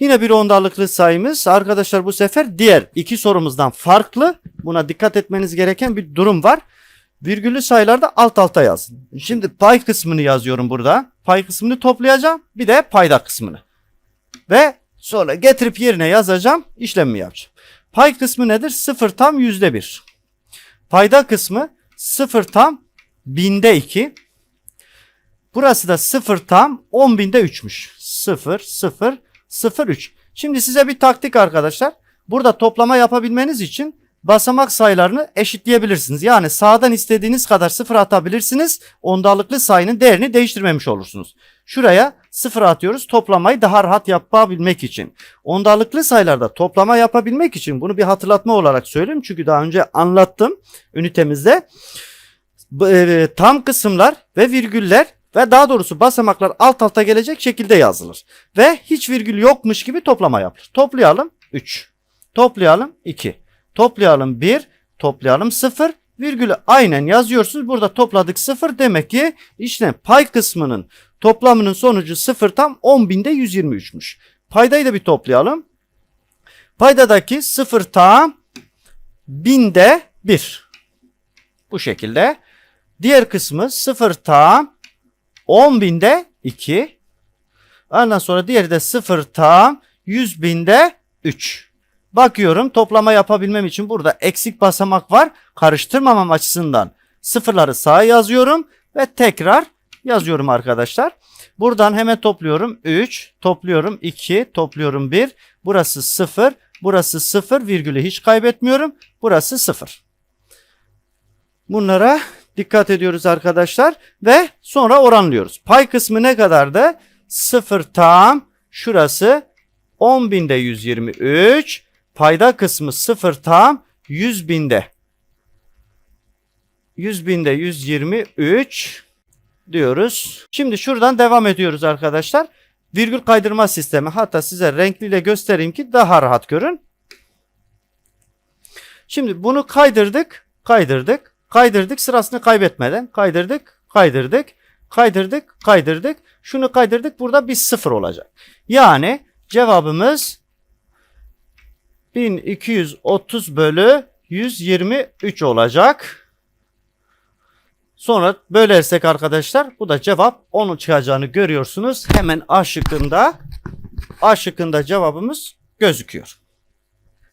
Yine bir ondalıklı sayımız. Arkadaşlar bu sefer diğer iki sorumuzdan farklı. Buna dikkat etmeniz gereken bir durum var. Virgüllü sayılarda alt alta yazın. Şimdi pay kısmını yazıyorum burada. Pay kısmını toplayacağım. Bir de payda kısmını. Ve sonra getirip yerine yazacağım. işlemimi yapacağım. Pay kısmı nedir? 0 tam yüzde bir. Payda kısmı 0 tam binde 2. Burası da 0 tam 10 binde 3'müş. 0, 0, 0, 3. Şimdi size bir taktik arkadaşlar. Burada toplama yapabilmeniz için basamak sayılarını eşitleyebilirsiniz. Yani sağdan istediğiniz kadar sıfır atabilirsiniz. Ondalıklı sayının değerini değiştirmemiş olursunuz. Şuraya sıfır atıyoruz toplamayı daha rahat yapabilmek için. Ondalıklı sayılarda toplama yapabilmek için bunu bir hatırlatma olarak söyleyeyim. Çünkü daha önce anlattım ünitemizde. E, tam kısımlar ve virgüller ve daha doğrusu basamaklar alt alta gelecek şekilde yazılır. Ve hiç virgül yokmuş gibi toplama yapılır. Toplayalım 3. Toplayalım 2. Toplayalım 1. Toplayalım 0. Virgülü aynen yazıyorsunuz. Burada topladık 0. Demek ki işte pay kısmının toplamının sonucu 0 tam 10 binde 123'müş. Paydayı da bir toplayalım. Paydadaki 0 tam binde 1. Bu şekilde. Diğer kısmı 0 tam 10 binde 2. Ondan sonra diğeri de 0 tam 100 binde 3. Bakıyorum toplama yapabilmem için burada eksik basamak var. Karıştırmamam açısından sıfırları sağa yazıyorum ve tekrar yazıyorum arkadaşlar. Buradan hemen topluyorum 3, topluyorum 2, topluyorum 1. Burası 0, burası 0 virgülü hiç kaybetmiyorum. Burası 0. Bunlara dikkat ediyoruz arkadaşlar ve sonra oranlıyoruz. Pay kısmı ne kadardı? 0 tam şurası 10 binde 123. Payda kısmı 0 tam 100 binde. 100 binde 123 diyoruz. Şimdi şuradan devam ediyoruz arkadaşlar. Virgül kaydırma sistemi. Hatta size renkliyle göstereyim ki daha rahat görün. Şimdi bunu kaydırdık, kaydırdık, kaydırdık sırasını kaybetmeden kaydırdık, kaydırdık, kaydırdık, kaydırdık. Şunu kaydırdık burada bir sıfır olacak. Yani cevabımız 1230 bölü 123 olacak. Sonra bölersek arkadaşlar bu da cevap 10'un çıkacağını görüyorsunuz. Hemen A şıkkında A şıkkında cevabımız gözüküyor.